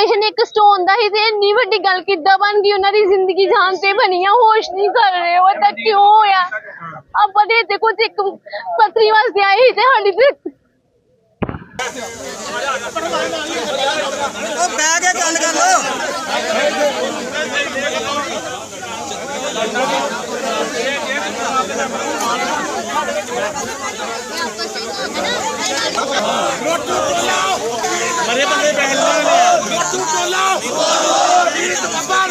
Operation ਇੱਕ stone ਦਾ ਹੀ ਤੇ ਇੰਨੀ ਵੱਡੀ ਗੱਲ ਕਿੱਦਾਂ ਬਣ ਗਈ? ਉਹਨਾਂ ਦੀ ਜ਼ਿੰਦਗੀ ਜਾਨ ਤੇ ਬਣੀ ਆ ਹੋਸ਼ ਨਹੀਂ ਕਰ ਰਹੇ ਉਹ ਤਾਂ ਕਿਉਂ ਹੋਇਆ? ਆਪਾਂ ਦੇ ਤੇ ਕੁਝ ਇੱਕ ਪਤਰੀ ਵਾਸਤੇ ਆਏ ਸੀ ਤੇ ਸਾਡੀ ਤੇ ਉਹ ਬਹਿ ਕੇ ਗੱਲ ਕਰ ਲੋ ਮਰੇ ਬੰਦੇ ਪਹਿਲਾਂ ਨੇ ਮੋਟੂ ਟੋਲਾ ਰੀਤ ਬੱਬਰ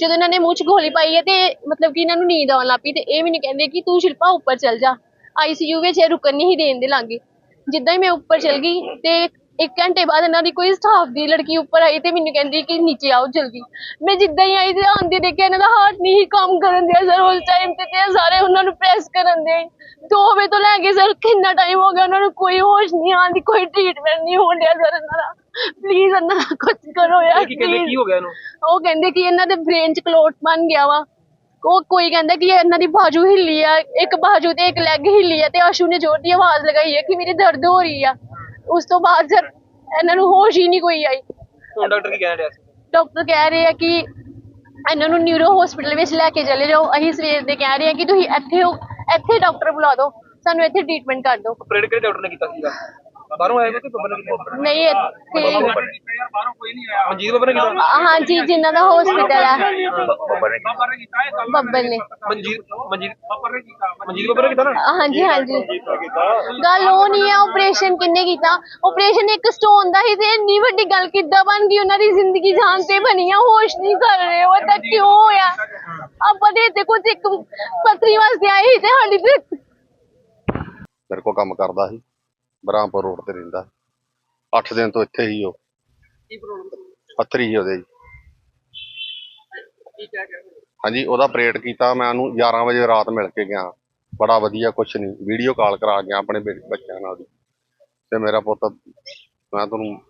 ਜਦੋਂ ਇਹਨਾਂ ਨੇ ਮੂੰਹ 'ਚ ਗੋਲੀ ਪਾਈ ਹੈ ਤੇ ਮਤਲਬ ਕਿ ਇਹਨਾਂ ਨੂੰ ਨੀਂਦ ਆਉਣ ਲੱਗ ਪਈ ਤੇ ਇਹ ਮੈਨੂੰ ਕਹਿੰਦੇ ਕਿ ਤੂੰ ਸ਼ਿਲਪਾ ਉੱਪਰ ਚੱਲ ਜਾ। ਆਈਸੀਯੂ ਵਿੱਚ ਇਹ ਰੁਕਣ ਨਹੀਂ ਦੇਣ ਦੇ ਲਾਂਗੇ। ਜਿੱਦਾਂ ਹੀ ਮੈਂ ਉੱਪਰ ਚਲ ਗਈ ਤੇ ਇੱਕ ਘੰਟੇ ਬਾਅਦ ਇਹਨਾਂ ਦੀ ਕੋਈ ਸਟਾਫ ਦੀ ਲੜਕੀ ਉੱਪਰ ਆਈ ਤੇ ਮੈਨੂੰ ਕਹਿੰਦੀ ਕਿ ਨੀਚੇ ਆਓ ਜਲਦੀ। ਮੈਂ ਜਿੱਦਾਂ ਹੀ ਆਈ ਤੇ ਆਂਦੇ ਦੇਖਿਆ ਇਹਨਾਂ ਦਾ ਹਾਰਟ ਨਹੀਂ ਕੰਮ ਕਰਨ ਦਿਆ ਸਰ ਉਸ ਟਾਈਮ ਤੇ ਤੇ ਸਾਰੇ ਉਹਨਾਂ ਨੂੰ ਪ੍ਰੈਸ ਕਰਨ ਦੇ। ਦੋ ਵਜੇ ਤੋਂ ਲੈ ਕੇ ਸਰ ਕਿੰਨਾ ਟਾਈਮ ਹੋ ਗਿਆ ਉਹਨਾਂ ਨੂੰ ਕੋਈ ਹੋਸ਼ ਨਹੀਂ ਆਉਂਦੀ, ਕੋਈ ਟ੍ਰੀਟਮੈਂਟ ਨਹੀਂ ਹੋਣ ਡਿਆ ਸਰ ਇਹਨਾਂ ਦਾ। ਪਲੀਜ਼ ਦਾ ਕੁਝ ਕਰੋ ਯਾਰ ਕੀ ਕਹਿੰਦੇ ਕੀ ਹੋ ਗਿਆ ਇਹਨੂੰ? ਉਹ ਕਹਿੰਦੇ ਕਿ ਇਹਨਾਂ ਦੇ ਬ੍ਰੇਨ 'ਚ ਕਲੋਟ ਬਣ ਗਿਆ ਵਾ। ਉਹ ਕੋਈ ਕਹਿੰਦਾ ਕਿ ਇਹਨਾਂ ਦੀ ਬਾਜੂ ਹਿੱਲੀ ਆ ਇੱਕ ਬਾਜੂ ਤੇ ਇੱਕ ਲੈਗ ਹਿੱਲੀ ਆ ਤੇ ਆਸ਼ੂ ਨੇ ਜ਼ੋਰ ਦੀ ਆਵਾਜ਼ ਲਗਾਈ ਹੈ ਕਿ ਮੇਰੀ ਦਰਦ ਹੋ ਰਹੀ ਆ। ਉਸ ਤੋਂ ਬਾਅਦ ਸਰ ਇਹਨਾਂ ਨੂੰ ਹੋਸ਼ ਹੀ ਨਹੀਂ ਕੋਈ ਆਈ। ਹੁਣ ਡਾਕਟਰ ਕੀ ਕਹਿ ਰਿਹਾ ਸੀ? ਡਾਕਟਰ ਕਹਿ ਰਹੇ ਆ ਕਿ ਇਹਨਾਂ ਨੂੰ ਨਿਊਰੋ ਹਸਪੀਟਲ ਵਿੱਚ ਲੈ ਕੇ ਚਲੇ ਜਾਓ। ਅਸੀਂ ਸਵੇਰ ਦੇ ਕਹਿ ਰਹੇ ਆ ਕਿ ਤੁਸੀਂ ਇੱਥੇ ਹੋ ਇੱਥੇ ਡਾਕਟਰ ਬੁਲਾ ਦਿਓ। ਸਾਨੂੰ ਇੱਥੇ ਟ੍ਰੀਟਮੈਂਟ ਕਰ ਦਿਓ। ਆਪਰੇਟ ਕਿਹੜੇ ਡਾਕਟਰ ਨੇ ਕੀਤਾ ਸੀਗਾ? ਬਾਹਰੋਂ ਆਏ ਕੋਈ ਬੱਬਰ ਨੇ ਕੀਤਾ ਨਹੀਂ ਇੱਥੇ ਬਾਹਰੋਂ ਕੋਈ ਨਹੀਂ ਆਇਆ ਮਨਜੀਤ ਬੱਬਰ ਨੇ ਕੀਤਾ? ਹਾਂਜੀ ਜਿਨ੍ਹਾਂ ਦਾ ਹਸਪੀਟਲ ਹੈ ਬੱਬਰ ਨੇ ਬੱਬਰ ਨੇ ਕੀਤਾ ਇਹ ਬੱਬਲ ਨੇ। ਮਨਜੀਤ ਮਨਜੀਤ ਬੱਬਰ ਨੇ ਕੀਤਾ? ਮਨਜੀਤ ਬੱਬਰ ਨੇ ਕੀਤਾ ਨਾ? ਹਾਂਜੀ ਹਾਂਜੀ। ਗੱਲ ਉਹ ਨਹੀਂ ਹੈ ਆਪਰੇਸ਼ਨ ਕਿੰਨੇ ਕੀਤਾ? ਆਪਰੇਸ਼ਨ ਇੱਕ ਸਟੋਨ ਦਾ ਹੀ ਤੇ ਇੰਨੀ ਵੱਡੀ ਗੱਲ ਕਿੱਦਾਂ ਬਣ ਗਈ? ਉਹਨਾਂ ਦੀ ਜ਼ਿੰਦਗੀ ਜਾਨ ਤੇ ਬਣੀ ਆ ਹੋਸ਼ ਨਹੀਂ ਕਰ ਰਹੇ ਉਹ ਤਾਂ ਕਿਉਂ ਹੋਇਆ? ਆਪਾਂ ਦੇ ਤੇ ਕੁਝ ਇੱਕ ਪਤਰੀ ਵਾਸਤੇ ਆਏ ਸੀ ਤੇ ਸਾਡੀ ਤੇ ਮੇਰੇ ਕੋਲ ਕੰਮ ਕਰਦਾ ਸੀ। ਬਰਾਮਪੁਰ ਰੋਡ ਤੇ ਰਹਿੰਦਾ। 8 ਦਿਨ ਤੋਂ ਇੱਥੇ ਹੀ ਉਹ। ਕੀ ਪ੍ਰੋਬਲਮ ਪੱਥਰੀ ਉਹਦੇ। ਜੀ। ਕੀ ਕਹਿ ਗਿਆ ਹਾਂਜੀ ਉਹਦਾ ਆਪਰੇਟ ਕੀਤਾ ਮੈਂ ਉਹਨੂੰ 11 ਵਜੇ ਰਾਤ ਮਿਲ ਕੇ ਗਿਆ। ਬੜਾ ਵਧੀਆ ਕੁਛ ਨਹੀਂ। ਵੀਡੀਓ ਕਾਲ ਕਰਾ ਗਿਆ ਆਪਣੇ ਬੇ- ਬੱਚਿਆਂ ਨਾਲ ਦੀ ਤੇ ਮੇਰਾ ਪੁੱਤ ਮੈਂ ਤੁਹਾਨੂੰ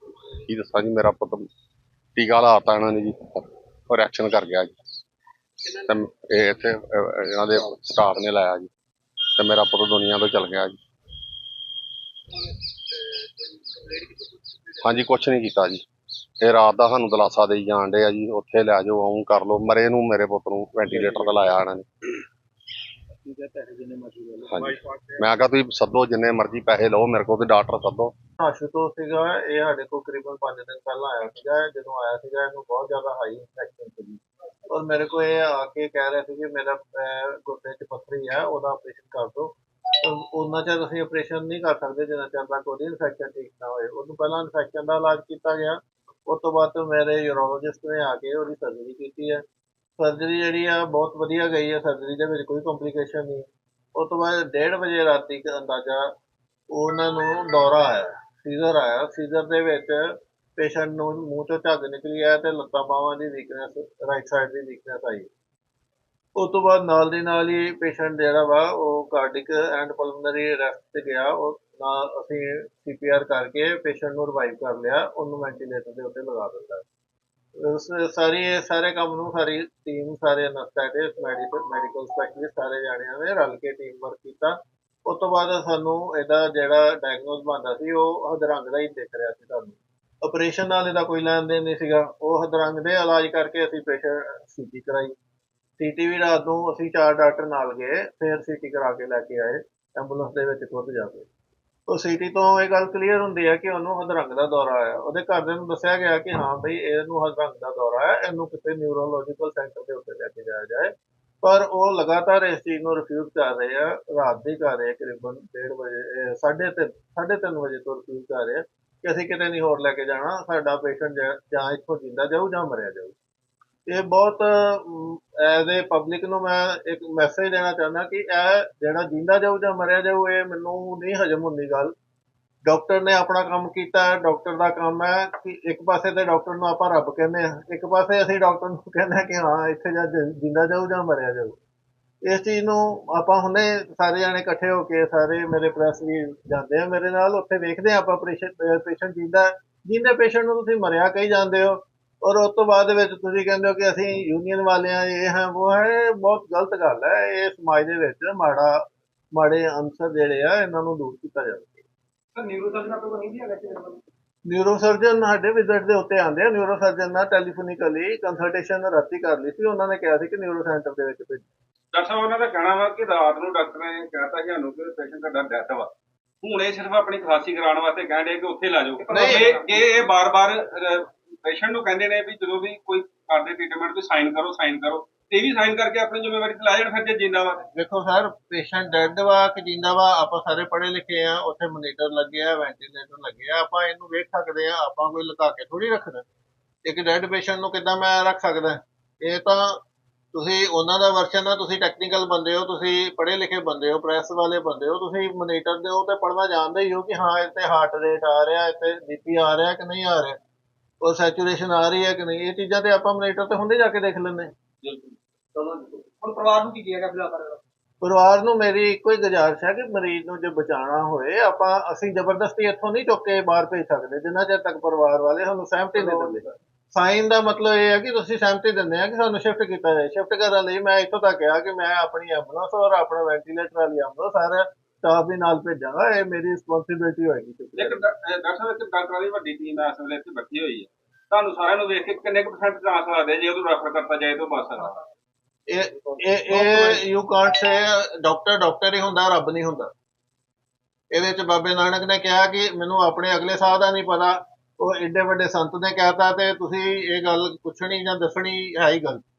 ਕੀ ਦੱਸਾਂ ਜੀ ਮੇਰਾ ਪੁੱਤ ਟੀਕਾ ਲਾਤਾ ਇਹਨਾਂ ਨੇ ਜੀ। ਉਹ ਰਿਐਕਸ਼ਨ ਕਰ ਗਿਆ ਜੀ। ਤੇ ਇਹ ਇੱਥੇ ਅਹ, ਇਹਨਾਂ ਦੇ ਸਟਾਫ ਨੇ ਲਾਇਆ ਜੀ। ਤੇ ਮੇਰਾ ਪੁੱਤ ਦੁਨੀਆ ਤੋਂ ਚਲ ਗਿਆ ਜੀ। ਹਾਂਜੀ ਕੁਛ ਨਹੀਂ ਕੀਤਾ ਜੀ। ਇਹ ਰਾਤ ਦਾ ਸਾਨੂੰ ਦਲਾਸਾ ਦੇਈ ਜਾਣ ਡੇ ਆ ਜੀ। ਉੱਥੇ ਲੈ ਜਾਓ ਆਉਂ ਕਰ ਲਓ। ਮਰੇ ਨੂੰ ਮੇਰੇ ਪੁੱਤ ਨੂੰ ਵੈਂਟੀਲੇਟਰ ਤੇ ਲਾਇਆ ਇਹਨਾਂ ਨੇ। ਹਾਂਜੀ। ਮੈਂ ਕਿਹਾ ਤੁਸੀਂ ਸੱਦੋ ਜਿੰਨੇ ਮਰਜ਼ੀ ਪੈਸੇ ਲਓ ਮੇਰੇ ਕੋਲ ਤੇ ਡਾਕਟਰ ਸੱਦੋ। ਆਸ਼ੂਤੋਸ਼ ਸੀਗਾ ਇਹ ਸਾਡੇ ਕੋਲ ਕਰੀਬਨ 5 ਦਿਨ ਪਹਿਲਾਂ ਆਇਆ ਸੀਗਾ। ਜਦੋਂ ਆਇਆ ਸੀਗਾ ਇਹਨੂੰ ਬਹੁਤ ਜ਼ਿਆਦਾ ਹਾਈ ਇਨਫੈਕਸ਼ਨ ਸੀਗੀ। ਔਰ ਮੇਰੇ ਕੋਲ ਇਹ ਆ ਕੇ ਕਹਿ ਰਿਹਾ ਸੀ ਕਿ ਮੇਰਾ ਅਹ, ਗੁਰਦੇ 'ਚ ਪੱਥਰੀ ਹੈ ਉਹਦਾ ਆਪਰੇਸ਼ਨ ਕਰ ਦਿਓ। ਉਹਨਾਂ ਚਿਰ ਅਸੀਂ ਆਪਰੇਸ਼ਨ ਨਹੀਂ ਕਰ ਸਕਦੇ ਜਿੰਨਾ ਚਿਰ ਤੱਕ ਉਹਦੀ ਇਨਫੈਕਸ਼ਨ ਠੀਕ ਨਾ ਹੋਏ। ਉਹਨੂੰ ਪਹਿਲਾਂ ਇਨਫੈਕਸ਼ਨ ਦਾ ਇਲਾਜ ਕੀਤਾ ਗਿਆ। ਉਸ ਤੋਂ ਬਾਅਦ ਮੇਰੇ ਯੂਰੋਲੋਜਿਸਟ ਨੇ ਆ ਕੇ ਉਹਦੀ ਸਰਜਰੀ ਕੀਤੀ ਹੈ। ਸਰਜਰੀ ਜਿਹੜੀ ਆ, ਬਹੁਤ ਵਧੀਆ ਗਈ ਹੈ। ਸਰਜਰੀ ਦੇ ਵਿੱਚ ਕੋਈ ਕੰਪਲਿਕੇਸ਼ਨ ਨਹੀਂ। ਉਸ ਤੋਂ ਬਾਅਦ 1:30 ਵਜੇ ਰਾਤੀ ਅੰਦਾਜ਼ਾ ਉਹਨਾਂ ਨੂੰ ਦੌਰਾ ਆਇਆ ਸੀਜ਼ਰ ਆਇਆ। ਸੀਜ਼ਰ ਦੇ ਵਿੱਚ ਪੇਸ਼ੈਂਟ ਨੂੰ ਮੂੰਹ ਤੋਂ ਝੱਗ ਨਿਕਲੀ ਆ ਤੇ ਲੱਤਾਂ ਬਾਹਾਂ ਦੀ ਵੀਕਨੈਸ ਰਾਈਟ ਸਾਈਡ ਦੀ ਵੀਕਨੈਸ ਆਈ। ਉਸ ਤੋਂ ਬਾਅਦ ਨਾਲ ਦੀ ਨਾਲ ਹੀ ਪੇਸ਼ੈਂਟ ਜਿਹੜਾ ਵਾ, ਉਹ ਕਾਰਡਿਕ ਐਂਡ ਪਲਮਨਰੀ ਅਰੈਸਟ ਤੇ ਗਿਆ। ਉਹ ਨਾਲ ਅਸੀਂ ਸੀਪੀਆਰ ਕਰਕੇ ਪੇਸ਼ੈਂਟ ਨੂੰ ਰਿਵਾਈਵ ਕਰ ਲਿਆ, ਉਹਨੂੰ ਵੈਂਟੀਲੇਟਰ ਦੇ ਉੱਤੇ ਲਗਾ ਦਿੱਤਾ। ਸਾਰੀ ਇਹ ਸਾਰੇ ਕੰਮ ਨੂੰ ਸਾਰੀ ਟੀਮ ਸਾਰੇ ਅਨਸਥੈਟਿਸਟ ਮੈਡੀਕਲ ਮੈਡੀਕਲ ਸਪੈਸ਼ਲਿਸਟ ਸਾਰੇ ਜਾਣਿਆਂ ਨੇ ਰਲ ਕੇ ਟੀਮ ਵਰਕ ਕੀਤਾ। ਉਸ ਤੋਂ ਬਾਅਦ ਸਾਨੂੰ ਇਹਦਾ ਜਿਹੜਾ ਡਾਇਗਨੋਸ ਬਣਦਾ ਸੀ, ਉਹ ਹਦਰੰਗ ਦਾ ਹੀ ਦਿਖ ਰਿਹਾ ਸੀ ਤੁਹਾਨੂੰ ਆਪਰੇਸ਼ਨ ਨਾਲ ਇਹਦਾ ਕੋਈ ਲੈਣ ਦੇਣ ਨਹੀਂ ਸੀਗਾ। ਉਹ ਹਦਰੰਗ ਦੇ ਇਲਾਜ ਕਰਕੇ ਅਸੀਂ ਪੇਸ਼ੈਂਟ ਸੀਟੀ ਕਰਾਈ। ਸੀਟੀ ਵੀ ਰਾਤ ਨੂੰ ਅਸੀਂ ਚਾਰ ਡਾਕਟਰ ਨਾਲ ਗਏ, ਫਿਰ ਸੀਟੀ ਕਰਾ ਕੇ ਲੈ ਕੇ ਆਏ ਐਂਬੂਲੈਂਸ ਦੇ ਵਿੱਚ ਖੁਦ ਜਾ ਕੇ। ਉਹ ਸੀਟੀ ਤੋਂ ਇਹ ਗੱਲ ਕਲੀਅਰ ਹੁੰਦੀ ਹੈ ਕਿ ਉਹਨੂੰ ਹਦਰੰਗ ਦਾ ਦੌਰਾ ਆਇਆ। ਉਹਦੇ ਘਰਦਿਆਂ ਨੂੰ ਦੱਸਿਆ ਗਿਆ ਕਿ ਹਾਂ ਬਈ ਇਹਨੂੰ ਹਦਰੰਗ ਦਾ ਦੌਰਾ ਹੈ ਇਹਨੂੰ ਕਿਸੇ ਨਿਊਰੋਲੋਜੀਕਲ ਸੈਂਟਰ ਦੇ ਉੱਤੇ ਲੈ ਕੇ ਜਾਇਆ ਜਾਏ। ਪਰ ਉਹ ਲਗਾਤਾਰ ਇਸ ਚੀਜ਼ ਨੂੰ ਰਿਫਿਊਜ਼ ਕਰ ਰਹੇ ਆ, ਰਾਤ ਦੀ ਕਰ ਰਹੇ ਆ ਕਰੀਬਨ 1:30 ਵਜੇ, ਇਹ ਸਾਢੇ ਤਿੰਨ ਸਾਢੇ ਤਿੰਨ ਵਜੇ ਤੋਂ ਰਿਫਿਊਜ਼ ਕਰ ਰਹੇ ਆ ਕਿ ਅਸੀਂ ਕਿਤੇ ਨਹੀਂ ਹੋਰ ਲੈ ਕੇ ਜਾਣਾ, ਸਾਡਾ ਪੇਸ਼ੈਂਟ ਜਾਂ ਇੱਥੋਂ ਜਿੰਦਾ ਜਾਊ ਜਾਂ ਮਰਿਆ ਜਾਊ। ਇਹ ਬਹੁਤ ਐਜ਼ ਏ ਪਬਲਿਕ ਨੂੰ ਮੈਂ ਇੱਕ ਮੈਸੇਜ ਦੇਣਾ ਚਾਹੁੰਦਾ ਕਿ ਇਹ ਜਿਹੜਾ ਜਿੰਦਾ ਜਾਊ ਜਾਂ ਮਰਿਆ ਜਾਊ, ਇਹ ਮੈਨੂੰ ਨਹੀਂ ਹਜਮ ਹੁੰਦੀ ਗੱਲ। ਡਾਕਟਰ ਨੇ ਆਪਣਾ ਕੰਮ ਕੀਤਾ ਡਾਕਟਰ ਦਾ ਕੰਮ ਹੈ ਕਿ ਇੱਕ ਪਾਸੇ ਤੇ ਡਾਕਟਰ ਨੂੰ ਆਪਾਂ ਰੱਬ ਕਹਿੰਦੇ ਆ ਇੱਕ ਪਾਸੇ ਅਸੀਂ ਡਾਕਟਰ ਨੂੰ ਕਹਿੰਦੇ ਆ ਕਿ ਹਾਂ, ਇੱਥੇ ਜਾਂ ਜਿ- ਜਿੰਦਾ ਜਾਊ ਜਾਂ ਮਰਿਆ ਜਾਊ। ਇਸ ਚੀਜ਼ ਨੂੰ ਆਪਾਂ ਹੁਣੇ ਸਾਰੇ ਜਾਣੇ ਇਕੱਠੇ ਹੋ ਕੇ, ਸਾਰੇ ਮੇਰੇ ਪ੍ਰੈਸ ਵੀ ਜਾਂਦੇ ਆ ਮੇਰੇ ਨਾਲ, ਉੱਥੇ ਵੇਖਦੇ ਆ ਆਪਾਂ ਪੇਸ਼ੈਂਟ ਜਿੰਦਾ ਜਿੰਦੇ ਪੇਸ਼ੈਂਟ ਨੂੰ ਤੁਸੀਂ ਮਰਿਆ ਕਹੀ ਜਾਂਦੇ ਹੋ ਔਰ ਉਸ ਤੋਂ ਬਾਅਦ ਵਿੱਚ ਤੁਸੀਂ ਕਹਿੰਦੇ ਹੋ ਕਿ ਅਸੀਂ ਯੂਨੀਅਨ ਵਾਲੇ ਆ ਇਹ ਹੈ ਉਹ ਹੈ ਬਹੁਤ ਗਲਤ ਗੱਲ ਹੈ। ਇਹ ਸਮਾਜ ਦੇ ਵਿੱਚ ਮਾੜਾ ਮਾੜੇ ਅੰਸਰ ਜਿਹੜੇ ਆ ਇਹਨਾਂ ਨੂੰ ਦੂਰ ਕੀਤਾ ਜਾਵੇ। ਸਰ ਨਿਊਰੋ ਸਰਜਨ ਆਪਣੇ ਕੋਲ ਨਹੀਂ ਜੀ ਹੈਗਾ ਇੱਥੇ ਮੇਰੇ ਕੋਲ ਨਿਊਰੋ ਸਰਜਨ ਸਾਡੇ ਵਿਜ਼ਿਟ ਦੇ ਉੱਤੇ ਆਉਂਦੇ ਆ। ਨਿਊਰੋ ਸਰਜਨ ਨਾਲ ਟੈਲੀਫੋਨਿਕਲੀ ਕੰਸਲਟੇਸ਼ਨ ਰਾਤੀ ਕਰ ਲਈ ਸੀ। ਉਹਨਾਂ ਨੇ ਕਿਹਾ ਸੀ ਕਿ ਨਿਊਰੋ ਸੈਂਟਰ ਦੇ ਵਿੱਚ ਭੇਜੋ। ਡਾਕਟਰ ਸਾਹਿਬ ਉਹਨਾਂ ਦਾ ਕਹਿਣਾ ਵਾ ਕਿ ਰਾਤ ਨੂੰ ਡਾਕਟਰ ਨੇ ਕਹਿਤਾ ਸਾਨੂੰ ਕਿ ਪੇਸ਼ੈਂਟ ਦਾ ਡੈਥ ਵਾ। ਹੁਣ ਇਹ ਸਿਰਫ ਆਪਣੀ ਖਾਸੀ ਕਰਾਉਣ ਵਾਸਤੇ ਕਹਿੰਦੇ ਕਿ ਉੱਥੇ ਲੈ ਜਾਓ। ਇਹ ਇਹ ਬਾਰ-ਬਾਰ ਪੇਸ਼ੈਂਟ ਨੂੰ ਕਹਿੰਦੇ ਨੇ ਵੀ ਜਦੋਂ ਵੀ ਕੋਈ ਕਰਦੇ ਟ੍ਰੀਟਮੈਂਟ ਤੇ ਸਾਈਨ ਕਰੋ ਸਾਈਨ ਕਰੋ। ਤੇ ਵੀ ਸਾਈਨ ਕਰਕੇ ਆਪਣੀ ਜ਼ਿੰਮੇਵਾਰੀ ਤੇ ਲਾ ਜਾਣ ਫਿਰ ਜੇ ਜਿੰਦਾ ਵਾ ਦੇਖੋ ਸਰ ਪੇਸ਼ੈਂਟ ਡੈਡ ਵਾ ਕਿ ਜਿੰਦਾ ਵਾ, ਆਪਾਂ ਸਾਰੇ ਪੜ੍ਹੇ ਲਿਖੇ ਆ, ਉੱਥੇ ਮੋਨੀਟਰ ਲੱਗੇ ਵੈਂਟੀਲੇਟਰ ਲੱਗੇ ਆਪਾਂ ਇਹਨੂੰ ਵੇਖ ਸਕਦੇ ਆ, ਆਪਾਂ ਕੋਈ ਲੁਕਾ ਕੇ ਥੋੜੀ ਰੱਖਣਾ। ਇੱਕ ਡੈਡ ਪੇਸ਼ੈਂਟ ਨੂੰ ਕਿੱਦਾਂ ਮੈਂ ਰੱਖ ਸਕਦਾ? ਇਹ ਤਾਂ ਤੁਸੀਂ ਉਹਨਾਂ ਦਾ ਵਰਸ਼ਨ ਆ, ਤੁਸੀਂ ਟੈਕਨੀਕਲ ਬੰਦੇ ਹੋ, ਤੁਸੀਂ ਪੜ੍ਹੇ ਲਿਖੇ ਬੰਦੇ ਹੋ ਪ੍ਰੈਸ ਵਾਲੇ ਬੰਦੇ ਹੋ, ਤੁਸੀਂ ਮੋਨੀਟਰ ਦੇ ਉਹ ਤੇ ਪੜਨਾ ਜਾਣਦੇ ਹੀ ਹੋ ਕਿ ਹਾਂ, ਇੱਥੇ ਹਾਰਟ ਰੇਟ ਆ ਰਿਹਾ, ਇੱਥੇ ਬੀਪੀ ਆ ਰਿਹਾ ਕਿ ਨਹੀਂ ਆ ਰਿਹਾ। ਉਹ ਸੈਚੂਰੇਸ਼ਨ ਆ ਰਹੀ ਹੈ ਕਿ ਨਹੀਂ? ਇਹ ਚੀਜ਼ਾਂ ਤੇ ਆਪਾਂ ਮੋਨੀਟਰ ਤੇ ਹੁੰਦੇ ਜਾ ਕੇ ਦੇਖ ਲੈਂਦੇ ਹਾਂ। ਹੁਣ ਪਰਿਵਾਰ ਨੂੰ ਕੀ ਕਿਹਾ ਗਿਆ ਫਿਲਹਾਲ ਪਰਿਵਾਰ ਨੂੰ ਮੇਰੀ ਇੱਕੋ ਹੀ ਗੁਜ਼ਾਰਿਸ਼ ਹੈ ਕਿ ਮਰੀਜ਼ ਨੂੰ ਜੇ ਬਚਾਉਣਾ ਹੋਏ ਆਪਾਂ ਅਸੀਂ ਜ਼ਬਰਦਸਤੀ ਇੱਥੋਂ ਨਹੀਂ ਚੁੱਕ ਕੇ ਬਾਹਰ ਭੇਜ ਸਕਦੇ ਜਿੰਨਾ ਚਿਰ ਤੱਕ ਪਰਿਵਾਰ ਵਾਲੇ ਸਾਨੂੰ ਸਹਿਮਤੀ ਨਹੀਂ ਦਿੰਦੇ। ਸਾਈਨ ਦਾ ਮਤਲਬ ਇਹ ਹੈ ਕਿ ਤੁਸੀਂ ਸਹਿਮਤੀ ਦਿੰਦੇ ਆ ਕਿ ਸਾਨੂੰ ਸ਼ਿਫਟ ਕੀਤਾ ਜਾਏ। ਸ਼ਿਫਟ ਕਰਨ ਲਈ ਮੈਂ ਇੱਥੋਂ ਤੱਕ ਕਿਹਾ ਕਿ ਮੈਂ ਆਪਣੀ ਐਂਬੂਲੈਂਸ ਔਰ ਆਪਣਾ ਵੈਂਟੀਲੇਟਰ ਵਾਲੀ ਐਂਬੂਲੈਂਸ ਸਾਰਾ ਸਟਾਫ ਵੀ ਨਾਲ ਭੇਜਾਂਗਾ ਇਹ ਮੇਰੀ ਰਿਸਪੌਂਸਿਬਿਲਟੀ ਹੋਏਗੀ ਅਹ ਡਾਕਟਰ ਸਾਹਿਬ ਇੱਕ ਡਾਕਟਰਾਂ ਦੀ ਵੱਡੀ ਟੀਮ ਇਸ ਵੇਲੇ ਇੱਥੇ ਬੈਠੀ ਹੋਈ ਹੈ। ਤੁਹਾਨੂੰ ਸਾਰਿਆਂ ਨੂੰ ਵੇਖ ਕੇ ਕਿੰਨੇ ਕੁ ਪਰਸੈਂਟ ਚਾਂਸ ਲੱਗਦੇ ਜੇ ਉਹਨੂੰ ਰੈਫਰ ਕਰਤਾ ਜਾਏ ਤਾਂ ਬਸ ਇਹ ਇਹ you can't say doctor doctor ਹੀ ਹੁੰਦਾ ਰੱਬ ਨਹੀਂ ਹੁੰਦਾ। ਇਹਦੇ ਚ ਬਾਬੇ ਨਾਨਕ ਨੇ ਕਿਹਾ ਕਿ ਮੈਨੂੰ ਆਪਣੇ ਅਗਲੇ ਸਾਹ ਦਾ ਨਹੀਂ ਪਤਾ ਉਹ ਏਡੇ ਵੱਡੇ ਸੰਤ ਨੇ ਕਹਿਤਾ ਤੇ ਤੁਸੀਂ ਇਹ ਗੱਲ ਪੁੱਛਣੀ ਜਾਂ ਦੱਸਣੀ ਹੈ ਹੀ ਗੱਲ।